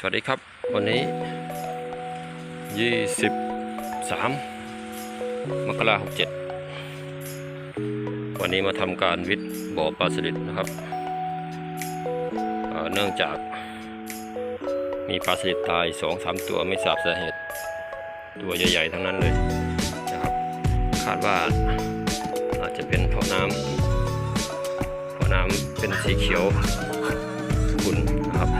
สวัสดีครับ วันนี้ 23 มกราคม67 วันนี้มาทำการวิทย์บ่อปลาสลิดนะครับเเนื่องจากมีปลาสลิดตาย 2-3 ตัวไม่ทราบสาเหตุ ตัวใหญ่ ๆ ทั้งนั้นเลยนะครับ คาดว่าอาจจะเป็นเพราะน้ำเพราะน้ำเป็นสีเขียวขุ่นนะครับ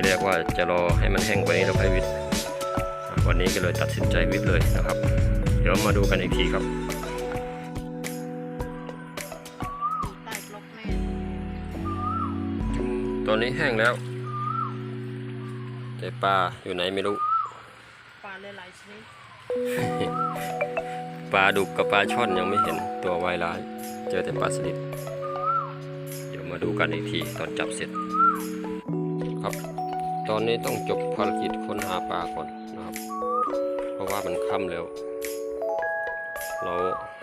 ที่เรียกว่าจะรอให้มันแห้งกว่านี้แล้วค่อยวิทย์อะวันนี้ก็เลยตัดสินใจวิทย์เลยนะครับ เดี๋ยวมาดูกันอีกทีครับอยู่ใต้บล็อกแม่ตอนนี้แห้งแล้วแต่ปลาอยู่ไหนไม่รู้ปลาหลายๆชนิดปลาดุกกับปลาช่อนยังไม่เห็นตัววายร้าย เจอแต่ปลาสลิดเดี๋ยวมาดูกันอีกทีตอนจับเสร็จครับ ตอนนี้ต้องจบภารกิจค้นหาปลาก่อนนะครับ เพราะว่ามันค่ำแล้ว เรา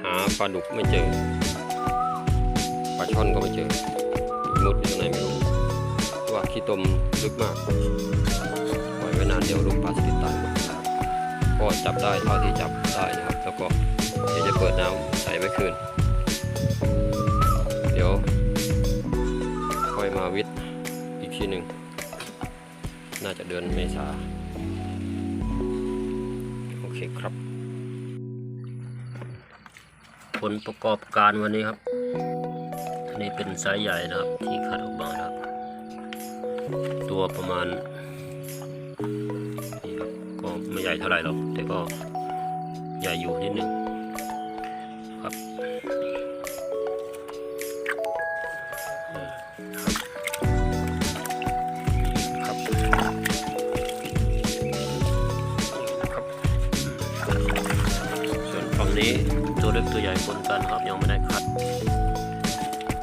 หาปลาดุกไม่เจอ ปลาช่อนก็ไม่เจอมุดอยู่ไหนไม่รู้ว่าขี้ตมลึกมาก ปล่อยไว้นานเดี๋ยวลูกปลาสลิดตายหมดนะครับก็จับได้เท่าที่จับได้นะครับ แล้วก็เดี๋ยวจะเปิดน้ำใส่ไว้คืน เดี๋ยวค่อยมาวิทย์อีกทีหนึ่ง น่าจะเดือนเมษาโอเคครับ ผลประกอบการวันนี้ครับอันนี้เป็นไซส์ใหญ่นะครับ ที่คัดออกมาครับ ตัวประมาณนี่ครับก็ไม่ใหญ่เท่าไหร่หรอก แต่ก็ใหญ่อยู่นิดหนึ่งครับ นี้ตัวเล็กตัวใหญ่ปนกันครับยังไม่ได้คัด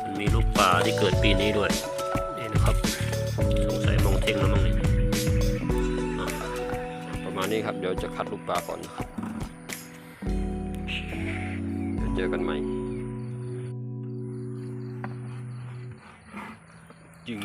มันมีลูกปลาที่เกิดปีนี้ด้วยนี่นะครับสงสัยมองเท่งแล้วมั้งเนี่ยประมาณนี้ครับเดี๋ยวจะคัดลูกปลาก่อนนะครับเดี๋ยวเจอกันใหม่จึง